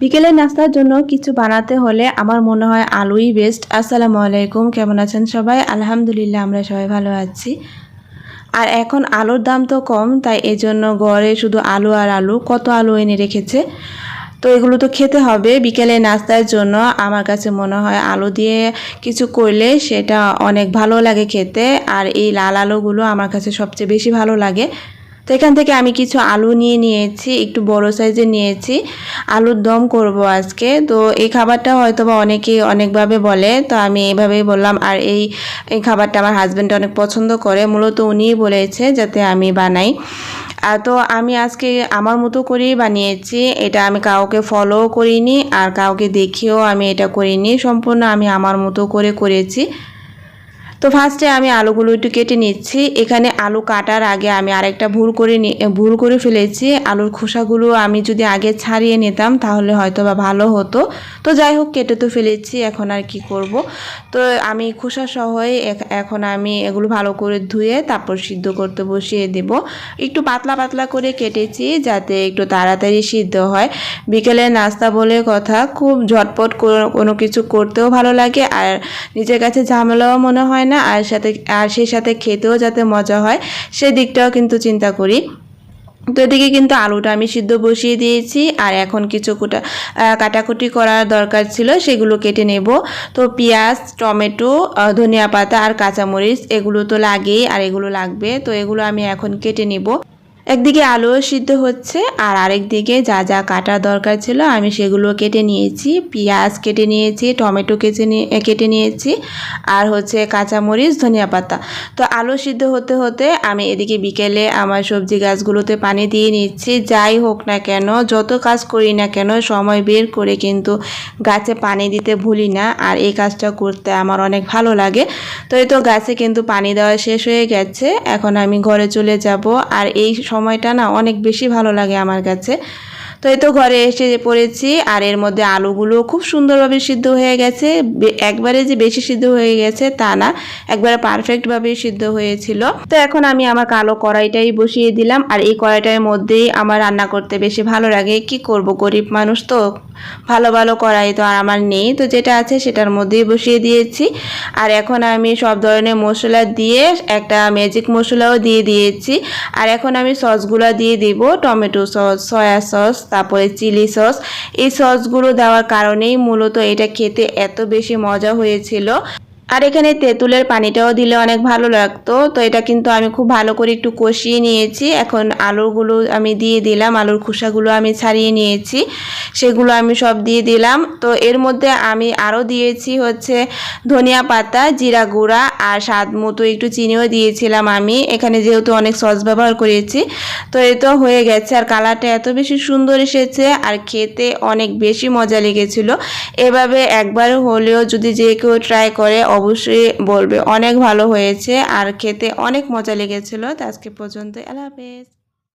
বিকেলের নাস্তার জন্য কিছু বানাতে হলে আমার মনে হয় আলুই বেস্ট আসসালামু আলাইকুম, কেমন আছেন সবাই? আলহামদুলিল্লাহ, আমরা সবাই ভালো আছি। আর এখন আলুর দাম তো কম, তাই এজন্য ঘরে শুধু আলু আর আলু, কত আলু এনে রেখেছে? তো এগুলো তো খেতে হবে। বিকেলে নাস্তার জন্য আমার কাছে মনে হয় আলু দিয়ে কিছু করলে সেটা অনেক ভালো লাগে খেতে, আর এই লাল আলুগুলো আমার কাছে সবচেয়ে বেশি ভালো লাগে। তো এখান থেকে আমি কিছু আলু নিয়ে নিয়েছি, একটু বড় সাইজে নিয়েছি। আলুর দম করব আজকে। তো এই খাবারটা হয়তো বা অনেকেই অনেকভাবে বলে, তো আমি এইভাবেই বললাম। আর এই এই খাবারটা আমার হাজব্যান্ড অনেক পছন্দ করে, মূলত উনিই বলেছে যাতে আমি বানাই। আর তো আমি আজকে আমার মতো করেই বানিয়েছি। এটা আমি কাউকে ফলো করিনি, আর কাউকে দেখিয়েও আমি এটা করিনি। সম্পূর্ণ আমি আমার মতো করে করেছি। তো ফার্স্টে আমি আলুগুলো একটু কেটে নিচ্ছি। এখানে আলু কাটার আগে আমি আরেকটা ভুল করে ভুল করে ফেলেছি। আলুর খোসাগুলো আমি যদি আগে ছাড়িয়ে নিতাম তাহলে হয়তো বা ভালো হতো। তো যাই হোক, কেটে তো ফেলেছি, এখন আর কি করব? তো আমি খোসা সহই এখন আমি এগুলো ভালো করে ধুয়ে তারপর সিদ্ধ করতে বসিয়ে দেব। একটু পাতলা পাতলা করে কেটেছি যাতে একটু তাড়াতাড়ি সিদ্ধ হয়। বিকেলে নাস্তা বলে কথা, খুব ঝটপট কোনো কিছু করতেও ভালো লাগে। আর নিজের কাছে ঝামেলাও মনে হয় না আর সাথে, আর সেই সাথে খেতেও যাতে মজা হয়, সেদিকটাও কিন্তু চিন্তা করি। তো এদিকে কিন্তু আলুটা আমি সিদ্ধ বসিয়ে দিয়েছি, আর এখন কিছু কুটা কাটাকুটি করার দরকার ছিল, সেগুলো কেটে নেব। তো পেঁয়াজ, টমেটো ধনিয়া পাতা আর কাঁচামরিচ, এগুলো তো লাগেই, আর এগুলো লাগবে। তো এগুলো আমি এখন কেটে নেব। একদিকে আলুও সিদ্ধ হচ্ছে আর আরেক দিকে যা যা কাটার দরকার ছিল আমি সেগুলো কেটে নিয়েছি। পেঁয়াজ কেটে নিয়েছি, টমেটো কেটে নিয়ে, কেটে নিয়েছি আর হচ্ছে কাঁচামরিচ, ধনিয়া পাতা। তো আলু সিদ্ধ হতে হতে আমি এদিকে বিকেলে আমার সবজি গাছগুলোতে পানি দিয়ে নিচ্ছি। যাই হোক না কেন, যত কাজ করি না কেন, সময় বের করে কিন্তু গাছে পানি দিতে ভুলি না আর এই কাজটা করতে আমার অনেক ভালো লাগে। তো এই তো গাছে কিন্তু পানি দেওয়া শেষ হয়ে গেছে। এখন আমি ঘরে চলে যাব আর এই সময়টা না অনেক বেশি ভালো লাগে আমার কাছে। তো এই তো ঘরে এসে পড়েছি, আর এর মধ্যে আলুগুলো খুব সুন্দরভাবে সিদ্ধ হয়ে গেছে। একবারে যে বেশি সিদ্ধ হয়ে গেছে তা না, একবারে পারফেক্টভাবে সিদ্ধ হয়েছিল। তো এখন আমি আমার কালো কড়াইটাই বসিয়ে দিলাম, আর এই কড়াইটার মধ্যেই আমার রান্না করতে বেশি ভালো লাগে। কি করব, গরিব মানুষ তো? ভালো ভালো কড়াই তো আর আমার নেই। তো যেটা আছে সেটার মধ্যেই বসিয়ে দিয়েছি। আর এখন আমি সব ধরনের মশলা দিয়ে একটা ম্যাজিক মশলাও দিয়ে দিয়েছি। আর এখন আমি সসগুলো দিয়ে দিব। টমেটো সস সয়া সস, তারপরে চিলি সস। এই সসগুলো দেওয়ার কারণেই মূলত এটা খেতে এত বেশি মজা হয়েছিল। আর এখানে তেঁতুলের পানিটাও দিলে অনেক ভালো লাগতো। তো এটা কিন্তু আমি খুব ভালো করে একটু কষিয়ে নিয়েছি। এখন আলুগুলো আমি দিয়ে দিলাম, আলুর খোসাগুলো আমি ছাড়িয়ে নিয়েছি। সেগুলো আমি সব দিয়ে দিলাম। তো এর মধ্যে আমি আরও দিয়েছি হচ্ছে ধনিয়া পাতা, জিরা গুঁড়া আর স্বাদ মতো একটু চিনিও দিয়েছিলাম আমি। এখানে যেহেতু অনেক সস ব্যবহার করেছি, তো এ তো হয়ে গেছে। আর কালারটা এত বেশি সুন্দর এসেছে আর খেতে অনেক বেশি মজা লেগেছিল। এভাবে একবার হলেও যদি যে কেউ ট্রাই করে অবশ্যই বলবে। অনেক ভালো হয়েছে। আর খেতে অনেক মজা লেগেছিলো। তো আজকে পর্যন্ত আল্লাহ হাফেজ।